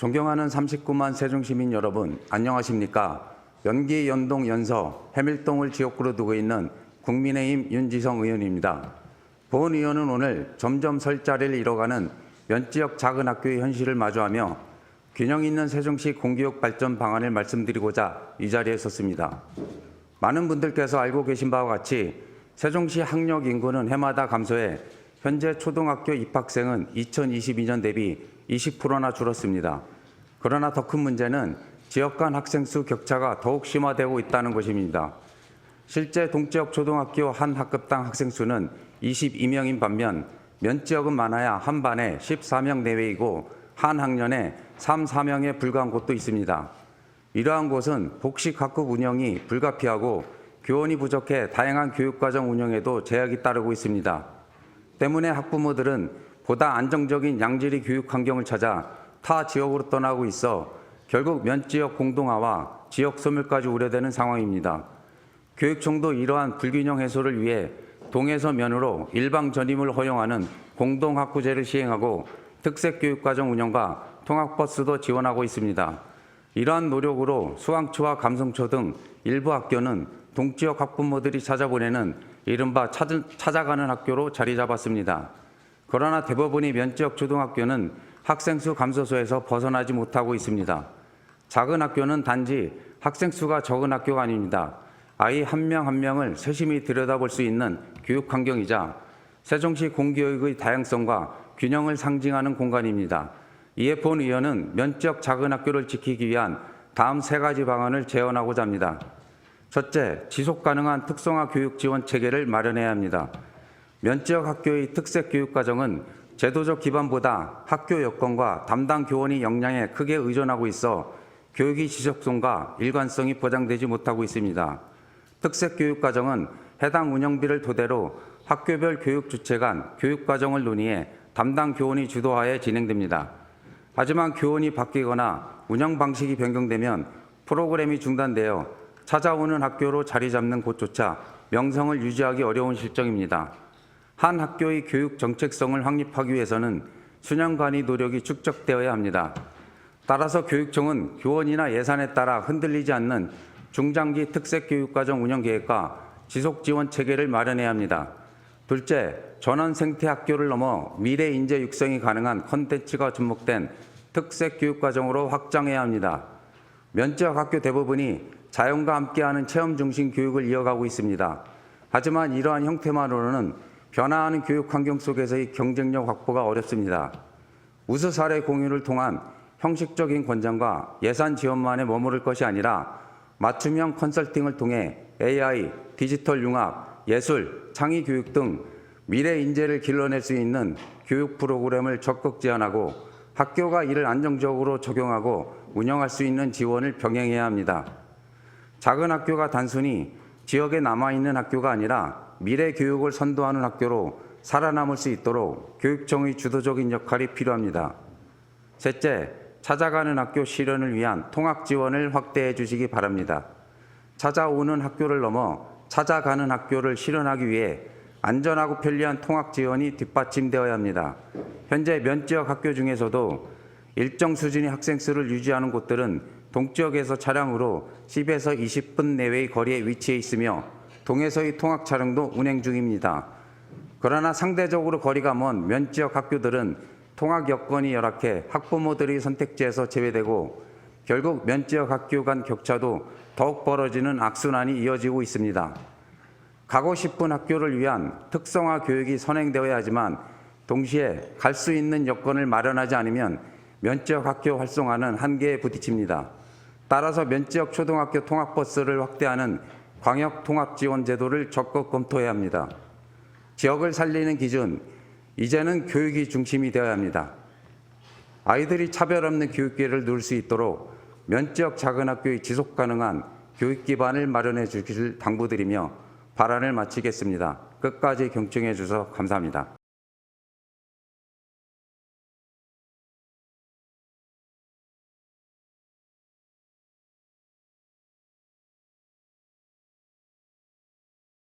존경하는 39만 세종시민 여러분, 안녕하십니까? 연기, 연동, 연서, 해밀동을 지역구로 두고 있는 국민의힘 윤지성 의원입니다. 본 의원은 오늘 점점 설 자리를 잃어가는 면지역 작은 학교의 현실을 마주하며 균형 있는 세종시 공교육 발전 방안을 말씀드리고자 이 자리에 섰습니다. 많은 분들께서 알고 계신 바와 같이 세종시 학력 인구는 해마다 감소해 현재 초등학교 입학생은 2022년 대비 20%나 줄었습니다. 그러나 더 큰 문제는 지역 간 학생 수 격차가 더욱 심화되고 있다는 것입니다. 실제 동지역 초등학교 한 학급당 학생 수는 22명인 반면 면지역은 많아야 한 반에 14명 내외이고 한 학년에 3, 4명에 불과한 곳도 있습니다. 이러한 곳은 복식 학급 운영이 불가피하고 교원이 부족해 다양한 교육과정 운영에도 제약이 따르고 있습니다. 때문에 학부모들은 보다 안정적인 양질의 교육 환경을 찾아 타 지역으로 떠나고 있어 결국 면 지역 공동화와 지역 소멸까지 우려되는 상황입니다. 교육청도 이러한 불균형 해소를 위해 동에서 면으로 일방 전임을 허용하는 공동학구제를 시행하고 특색교육과정 운영과 통학버스도 지원하고 있습니다. 이러한 노력으로 수강초와 감성초 등 일부 학교는 동지역 학부모들이 찾아보내는 이른바 찾은- 찾아가는 학교로 자리 잡았습니다. 그러나 대부분의 면지역 초등학교는 학생 수 감소소에서 벗어나지 못하고 있습니다. 작은 학교는 단지 학생 수가 적은 학교가 아닙니다. 아이 한 명한 명을 세심히 들여다볼 수 있는 교육 환경이자 세종시 공교육의 다양성과 균형을 상징하는 공간입니다. 이에 본 의원은 면적 작은 학교를 지키기 위한 다음 세 가지 방안을 제언하고자 합니다. 첫째, 지속 가능한 특성화 교육 지원 체계를 마련해야 합니다. 면지역 학교의 특색 교육 과정은 제도적 기반보다 학교 여건과 담당 교원의 역량에 크게 의존하고 있어 교육의 지속성과 일관성이 보장되지 못하고 있습니다. 특색 교육 과정은 해당 운영비를 토대로 학교별 교육 주체 간 교육 과정을 논의해 담당 교원이 주도하에 진행됩니다. 하지만 교원이 바뀌거나 운영 방식이 변경되면 프로그램이 중단되어 찾아오는 학교로 자리 잡는 곳조차 명성을 유지하기 어려운 실정입니다. 한 학교의 교육 정책성을 확립하기 위해서는 수년 간의 노력이 축적되어야 합니다. 따라서 교육청은 교원이나 예산에 따라 흔들리지 않는 중장기 특색 교육과정 운영 계획과 지속 지원 체계를 마련해야 합니다. 둘째, 전원 생태 학교를 넘어 미래 인재 육성이 가능한 컨텐츠가 접목된 특색 교육과정으로 확장해야 합니다. 면적 학교 대부분이 자연과 함께하는 체험 중심 교육을 이어가고 있습니다. 하지만 이러한 형태만으로는 변화하는 교육 환경 속에서의 경쟁력 확보가 어렵습니다. 우수 사례 공유를 통한 형식적인 권장과 예산 지원만에 머무를 것이 아니라 맞춤형 컨설팅을 통해 AI, 디지털 융합, 예술, 창의 교육 등 미래 인재를 길러낼 수 있는 교육 프로그램을 적극 제안하고 학교가 이를 안정적으로 적용하고 운영할 수 있는 지원을 병행해야 합니다. 작은 학교가 단순히 지역에 남아있는 학교가 아니라 미래 교육을 선도하는 학교로 살아남을 수 있도록 교육청의 주도적인 역할이 필요합니다. 셋째, 찾아가는 학교 실현을 위한 통학 지원을 확대해 주시기 바랍니다. 찾아오는 학교를 넘어 찾아가는 학교를 실현하기 위해 안전하고 편리한 통학 지원이 뒷받침되어야 합니다. 현재 면 지역 학교 중에서도 일정 수준의 학생 수를 유지하는 곳들은 동지역에서 차량으로 10에서 20분 내외의 거리에 위치해 있으며 동에서의 통학 차량도 운행 중입니다. 그러나 상대적으로 거리가 먼 면 지역 학교들은 통학 여건이 열악해 학부모들의 선택지에서 제외되고 결국 면 지역 학교 간 격차도 더욱 벌어지는 악순환이 이어지고 있습니다. 가고 싶은 학교를 위한 특성화 교육이 선행되어야 하지만 동시에 갈 수 있는 여건을 마련하지 않으면 면지역 학교 활성화는 한계에 부딪힙니다. 따라서 면지역 초등학교 통학버스를 확대하는 광역 통합 지원 제도를 적극 검토해야 합니다. 지역을 살리는 기준, 이제는 교육이 중심이 되어야 합니다. 아이들이 차별 없는 교육 기회를 누릴 수 있도록 면지역 작은 학교의 지속 가능한 교육 기반을 마련해 주기를 당부드리며 발언을 마치겠습니다. 끝까지 경청해 주셔서 감사합니다.